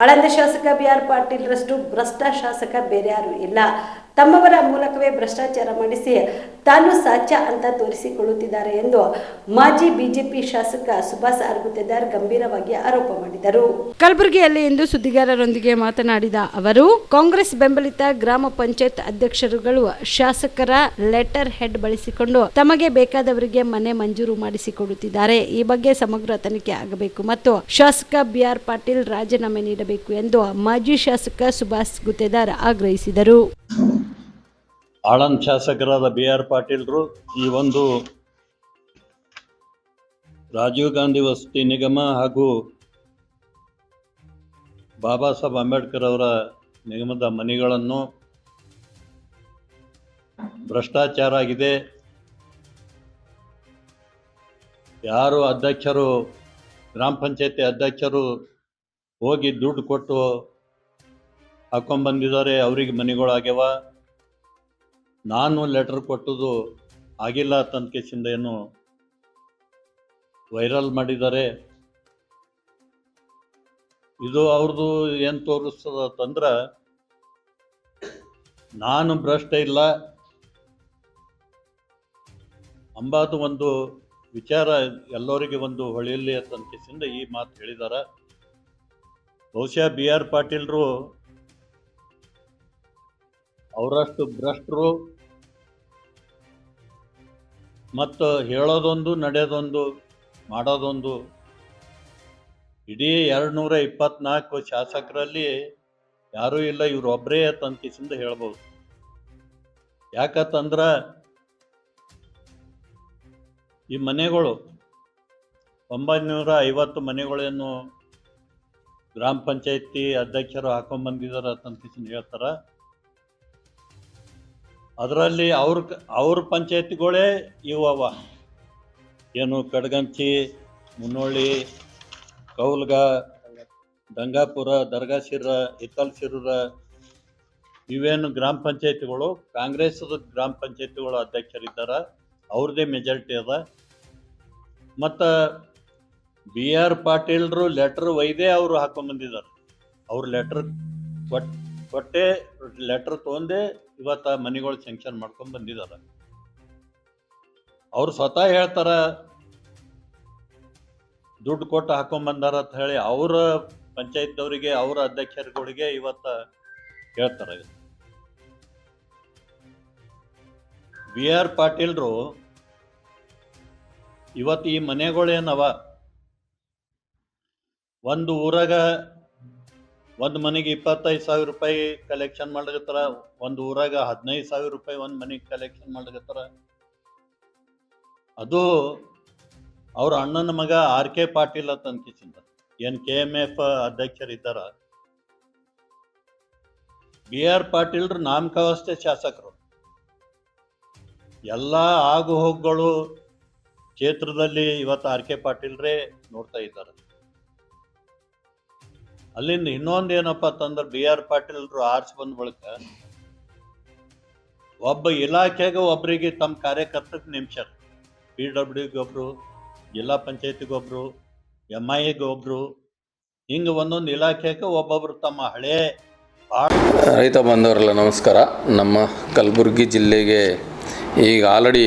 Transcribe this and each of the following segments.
ಆಳಂದ ಶಾಸಕ B R ಪಾಟೀಲ್ರಷ್ಟು ಭ್ರಷ್ಟ ಶಾಸಕ ಬೇರೆ ಯಾರು ಇಲ್ಲ. ತಮ್ಮವರ ಮೂಲಕವೇ ಭ್ರಷ್ಟಾಚಾರ ಮಾಡಿಸಿ ತಾನು ಸಾಚ ಅಂತ ತೋರಿಸಿಕೊಳ್ಳುತ್ತಿದ್ದಾರೆ ಎಂದು ಮಾಜಿ ಬಿಜೆಪಿ ಶಾಸಕ ಸುಭಾಷ್ ಅರ್ಗುತ್ತೇದಾರ್ ಗಂಭೀರವಾಗಿ ಆರೋಪ ಮಾಡಿದರು. ಕಲಬುರಗಿಯಲ್ಲಿ ಇಂದು ಸುದ್ದಿಗಾರರೊಂದಿಗೆ ಮಾತನಾಡಿದ ಅವರು, ಕಾಂಗ್ರೆಸ್ ಬೆಂಬಲಿತ ಗ್ರಾಮ ಪಂಚಾಯತ್ ಅಧ್ಯಕ್ಷರುಗಳು ಶಾಸಕರ ಲೆಟರ್ ಹೆಡ್ ಬಳಸಿಕೊಂಡು ತಮಗೆ ಬೇಕಾದವರಿಗೆ ಮನೆ ಮಂಜೂರು ಮಾಡಿಸಿಕೊಡುತ್ತಿದ್ದಾರೆ. ಈ ಬಗ್ಗೆ ಸಮಗ್ರ ತನಿಖೆ ಆಗಬೇಕು ಮತ್ತು ಶಾಸಕ ಬಿಆರ್ ಪಾಟೀಲ್ ರಾಜೀನಾಮೆ ನೀಡಬೇಕು ಎಂದು ಮಾಜಿ ಶಾಸಕ ಸುಭಾಷ್ ಗುತ್ತೇದಾರ್ ಆಗ್ರಹಿಸಿದರು. ಆಳಂದ್ ಶಾಸಕರಾದ ಬಿ ಆರ್ ಪಾಟೀಲ್ರು ಈ ಒಂದು ರಾಜೀವ್ ಗಾಂಧಿ ವಸತಿ ನಿಗಮ ಹಾಗೂ ಬಾಬಾ ಸಾಹೇಬ್ ಅಂಬೇಡ್ಕರ್ ಅವರ ನಿಗಮದ ಮನೆಗಳನ್ನು ಭ್ರಷ್ಟಾಚಾರ ಆಗಿದೆ. ಯಾರು ಅಧ್ಯಕ್ಷರು, ಗ್ರಾಮ ಪಂಚಾಯತಿ ಅಧ್ಯಕ್ಷರು ಹೋಗಿ ದುಡ್ಡು ಕೊಟ್ಟು ಹಾಕೊಂಡ್ಬಂದಿದ್ದಾರೆ ಅವರಿಗೆ ಮನೆಗಳಾಗ್ಯವ. ನಾನು ಲೆಟರ್ ಕೊಟ್ಟದು ಆಗಿಲ್ಲ ತನ್ಕೇಸಿಂದ ಏನು ವೈರಲ್ ಮಾಡಿದ್ದಾರೆ. ಇದು ಅವ್ರದ್ದು ಏನು ತೋರಿಸ್ತದ ಅಂತಂದ್ರೆ ನಾನು ಭ್ರಷ್ಟ ಇಲ್ಲ. ಅಂಬಾದು ಒಂದು ವಿಚಾರ ಎಲ್ಲರಿಗೆ ಒಂದು ಹೊಳೆಯಲ್ಲಿ ಅಂತ ಈ ಮಾತು ಹೇಳಿದಾರ. ಬಹುಶಃ ಬಿ ಆರ್ ಪಾಟೀಲ್ರು ಅವರಷ್ಟು ಭ್ರಷ್ಟರು ಮತ್ತು ಹೇಳೋದೊಂದು, ನಡೆಯೋದೊಂದು, ಮಾಡೋದೊಂದು. ಇಡೀ ಎರಡು ನೂರ ಇಪ್ಪತ್ನಾಲ್ಕು ಶಾಸಕರಲ್ಲಿ ಯಾರೂ ಇಲ್ಲ, ಇವರು ಒಬ್ಬರೇ ತಂತಿಸಿಂದ ಹೇಳ್ಬೋದು. ಯಾಕಂತಂದ್ರ ಈ ಮನೆಗಳು ಒಂಬೈನೂರ ಐವತ್ತು ಮನೆಗಳೇನು ಗ್ರಾಮ ಪಂಚಾಯತಿ ಅಧ್ಯಕ್ಷರು ಹಾಕೊಂಡ್ಬಂದಿದ್ದಾರೆ ತಂತಿಸಿಂದ ಹೇಳ್ತಾರ. ಅದರಲ್ಲಿ ಅವ್ರ ಅವ್ರ ಪಂಚಾಯತ್ಗಳೇ ಇವವ ಏನು ಕಡಗಂಚಿ, ಮುನ್ನೋಳಿ, ಕೌಲ್ಗ ದಂಗಾಪುರ ದರ್ಗಾಸಿರ ಹಿತ್ತಲ್ಸಿರ ಇವೇನು ಗ್ರಾಮ ಪಂಚಾಯತ್ಗಳು ಕಾಂಗ್ರೆಸ್ ಗ್ರಾಮ ಪಂಚಾಯತ್ಗಳ ಅಧ್ಯಕ್ಷರಿದ್ದಾರೆ ಅವ್ರದ್ದೇ ಮೆಜಾರಿಟಿ ಅದ. ಮತ್ತು ಬಿ ಆರ್ ಪಾಟೀಲ್ರು ಲೆಟ್ರ್ ಒಯ್ದೇ ಅವರು ಹಾಕೊಂಡ್ಬಂದಿದ್ದಾರೆ ಅವ್ರ ಲೆಟ್ರ್ ಕೊಟ್ ಕೊಟ್ಟೆ ಲೆಟ್ರ್ ತೊಗೊಂಡೆ, ಇವತ್ತು ಮನೆಗಳು ಸ್ಯಾಂಕ್ಷನ್ ಮಾಡ್ಕೊಂಡು ಬಂದಿದ್ದಾರೆ ಅವ್ರು ಸ್ವತಃ ಹೇಳ್ತಾರ, ದುಡ್ಡು ಕೊಟ್ಟು ಹಾಕೊಂಡ್ ಅಂತ ಹೇಳಿ ಅವ್ರ ಪಂಚಾಯತ್ನವರಿಗೆ ಅವ್ರ ಅಧ್ಯಕ್ಷರುಗಳಿಗೆ ಇವತ್ತ ಹೇಳ್ತಾರೆ ಬಿ ಆರ್ ಪಾಟೀಲ್ರು, ಇವತ್ತು ಈ ಮನೆಗಳೇನವ ಒಂದು ಊರಾಗ ಒಂದು ಮನೆಗೆ ಇಪ್ಪತ್ತೈದು ಸಾವಿರ ರೂಪಾಯಿ ಕಲೆಕ್ಷನ್ ಮಾಡ್ಲಿಕತ್ತಾರ ಒಂದು ಊರಾಗ ಹದಿನೈದು ಸಾವಿರ ರೂಪಾಯಿ ಒಂದು ಮನೆಗೆ ಕಲೆಕ್ಷನ್ ಮಾಡ್ಲಿಕತ್ತಾರ ಅದು ಅವ್ರ ಅಣ್ಣನ ಮಗ ಆರ್ ಕೆ ಪಾಟೀಲ್ ಅಂತ ಅನ್ಕಿಸಿಂದ ಏನ್ ಕೆ ಎಂ ಎಫ್ ಅಧ್ಯಕ್ಷರಿದ್ದಾರ ಬಿ ಆರ್ ಪಾಟೀಲ್ರು ನಾಮಕಾವಸ್ಥೆ ಶಾಸಕರು. ಎಲ್ಲ ಆಗು ಹೋಗುಗಳು ಕ್ಷೇತ್ರದಲ್ಲಿ ಇವತ್ತು ಆರ್ ಕೆ ಪಾಟೀಲ್ರೇ ನೋಡ್ತಾ ಇದ್ದಾರೆ. ಅಲ್ಲಿಂದ ಇನ್ನೊಂದು ಏನಪ್ಪ ಅಂತಂದ್ರೆ ಬಿ ಆರ್ ಪಾಟೀಲ್ರು ಆರ್ಸ್ ಬಂದ ಬಳಿಕ ಒಬ್ಬ ಇಲಾಖೆಗೆ ಒಬ್ಬರಿಗೆ ತಮ್ಮ ಕಾರ್ಯಕರ್ತಕ್ಕೆ ನೇಮಿಸ್ಯಾರ ಪಿ ಡಬ್ಲ್ಯೂಗೆ ಒಬ್ರು, ಜಿಲ್ಲಾ ಪಂಚಾಯತಿಗೆ ಒಬ್ರು ಎಂ ಐ ಒಬ್ರು, ಹಿಂಗೆ ಒಂದೊಂದು ಇಲಾಖೆಗೆ ಒಬ್ಬೊಬ್ರು ತಮ್ಮ ಹಳೆ ರೈತ ಬಾಂಧವರೆಲ್ಲ ನಮಸ್ಕಾರ. ನಮ್ಮ ಕಲಬುರಗಿ ಜಿಲ್ಲೆಗೆ ಈಗ ಆಲ್ರೆಡಿ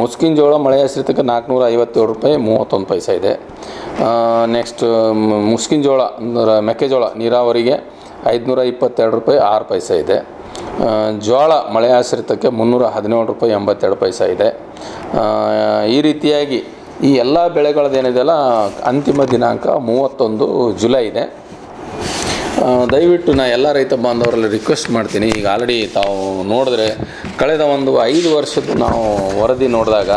ಮುಸ್ಕಿನ ಜೋಳ ಮಳೆ ಆಶ್ರಿತಕ್ಕೆ ನಾಲ್ಕುನೂರ ಐವತ್ತೇಳು ರೂಪಾಯಿ ಮೂವತ್ತೊಂದು ಪೈಸೆ ಇದೆ. ನೆಕ್ಸ್ಟ್ ಮುಸ್ಕಿನ ಜೋಳ, ಅಂದರೆ ಮೆಕ್ಕೆಜೋಳ ನೀರಾವರಿಗೆ ಐದುನೂರ ಇಪ್ಪತ್ತೆರಡು ರೂಪಾಯಿ ಆರು ಪೈಸೆ ಇದೆ. ಜೋಳ ಮಳೆ ಆಶ್ರಿತಕ್ಕೆ ಮುನ್ನೂರ ಹದಿನೇಳು ರೂಪಾಯಿ ಎಂಬತ್ತೆರಡು ಪೈಸೆ ಇದೆ. ಈ ರೀತಿಯಾಗಿ ಈ ಎಲ್ಲ ಬೆಳೆಗಳದ್ದೇನಿದೆಯಲ್ಲ ಅಂತಿಮ ದಿನಾಂಕ ಮೂವತ್ತೊಂದು ಜುಲೈ ಇದೆ. ದಯವಿಟ್ಟು ನಾ ಎಲ್ಲ ರೈತ ಬಾಂಧವರಲ್ಲಿ ರಿಕ್ವೆಸ್ಟ್ ಮಾಡ್ತೀನಿ. ಈಗ ಆಲ್ರೆಡಿ ತಾವು ನೋಡಿದ್ರೆ ಕಳೆದ ಒಂದು ಐದು ವರ್ಷದ ನಾವು ವರದಿ ನೋಡಿದಾಗ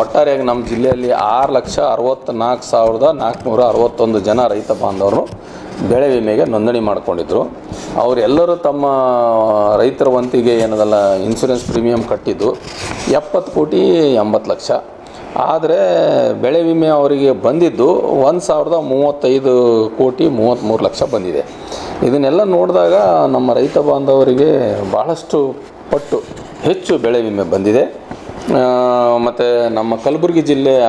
ಒಟ್ಟಾರೆಯಾಗಿ ನಮ್ಮ ಜಿಲ್ಲೆಯಲ್ಲಿ ಆರು ಲಕ್ಷ ಅರವತ್ತ್ನಾಲ್ಕು ಸಾವಿರದ ನಾಲ್ಕುನೂರ ಅರವತ್ತೊಂದು ಜನ ರೈತ ಬಾಂಧವರು ಬೆಳೆ ವಿಮೆಗೆ ನೋಂದಣಿ ಮಾಡ್ಕೊಂಡಿದ್ರು. ಅವರೆಲ್ಲರೂ ತಮ್ಮ ರೈತರ ವಂತಿಗೆ ಏನದಲ್ಲ ಇನ್ಸೂರೆನ್ಸ್ ಪ್ರೀಮಿಯಂ ಕಟ್ಟಿದ್ದು ಎಪ್ಪತ್ತು ಕೋಟಿ ಎಂಬತ್ತು ಲಕ್ಷ. ಆದರೆ ಬೆಳೆ ವಿಮೆ ಅವರಿಗೆ ಬಂದಿದ್ದು ಒಂದು ಸಾವಿರದ ಮೂವತ್ತೈದು ಕೋಟಿ ಮೂವತ್ತ್ಮೂರು ಲಕ್ಷ ಬಂದಿದೆ. ಇದನ್ನೆಲ್ಲ ನೋಡಿದಾಗ ನಮ್ಮ ರೈತ ಬಾಂಧವರಿಗೆ ಭಾಳಷ್ಟು ಪಟ್ಟು ಹೆಚ್ಚು ಬೆಳೆ ವಿಮೆ ಬಂದಿದೆ. ಮತ್ತು ನಮ್ಮ ಕಲಬುರಗಿ ಜಿಲ್ಲೆಯ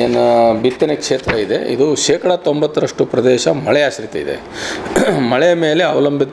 ಏನು ಬಿತ್ತನೆ ಕ್ಷೇತ್ರ ಇದೆ, ಇದು ಶೇಕಡ ತೊಂಬತ್ತರಷ್ಟು ಪ್ರದೇಶ ಮಳೆ ಆಶ್ರಿತ ಇದೆ. ಮಳೆ ಮೇಲೆ ಅವಲಂಬಿತ